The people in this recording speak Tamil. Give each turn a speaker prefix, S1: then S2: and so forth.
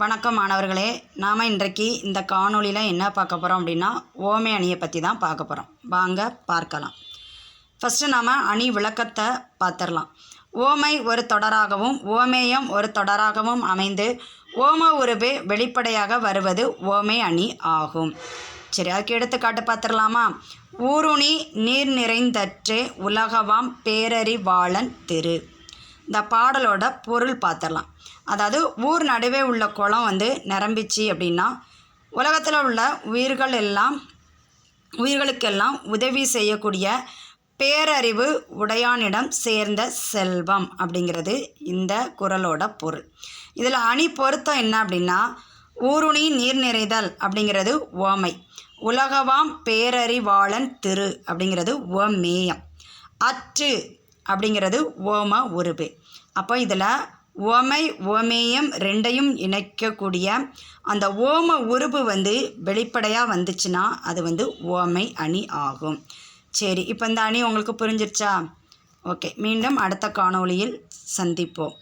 S1: வணக்கம் மாணவர்களே நாம் இன்றைக்கு இந்த காணொலியில் என்ன பார்க்க போகிறோம் அப்படின்னா ஓமை அணியை பற்றி தான் பார்க்க போகிறோம் வாங்க பார்க்கலாம் ஃபஸ்ட்டு நாம் அணி விளக்கத்தை பார்த்துடலாம் ஓமை ஒரு தொடராகவும் ஓமேயம் ஒரு தொடராகவும் அமைந்து ஓம உருவு வெளிப்படையாக வருவது ஓமை அணி ஆகும் சரி அதுக்கு எடுத்துக்காட்டு பார்த்துடலாமா ஊருணி நீர் நிறைந்தற்றே உலகவாம் பேரறிவாளன் திரு இந்த பாடலோட பொருள் பார்த்துடலாம் அதாவது ஊர் நடுவே உள்ள குளம் வந்து நிரம்பிச்சு அப்படின்னா உலகத்தில் உள்ள உயிர்கள் எல்லாம் உயிர்களுக்கெல்லாம் உதவி செய்யக்கூடிய பேரறிவு உடையானிடம் சேர்ந்த செல்வம் அப்படிங்கிறது இந்த குரலோட பொருள் இதில் அணி பொருத்தம் என்ன அப்படின்னா ஊருணி நீர் நிறைதல் அப்படிங்கிறது ஓமை உலகவாம் பேரறிவாளன் திரு அப்படிங்கிறது ஓமேயம் அற்று அப்படிங்கிறது ஓம உருபு அப்போ இதில் ஓமை ஓமேயம் ரெண்டையும் இணைக்கக்கூடிய அந்த ஓம உருபு வந்து வெளிப்படையாக வந்துச்சுன்னா அது வந்து ஓமை அணி ஆகும் சரி இப்போ இந்த அணி உங்களுக்கு புரிஞ்சிருச்சா ஓகே மீண்டும் அடுத்த காணொளியில் சந்திப்போம்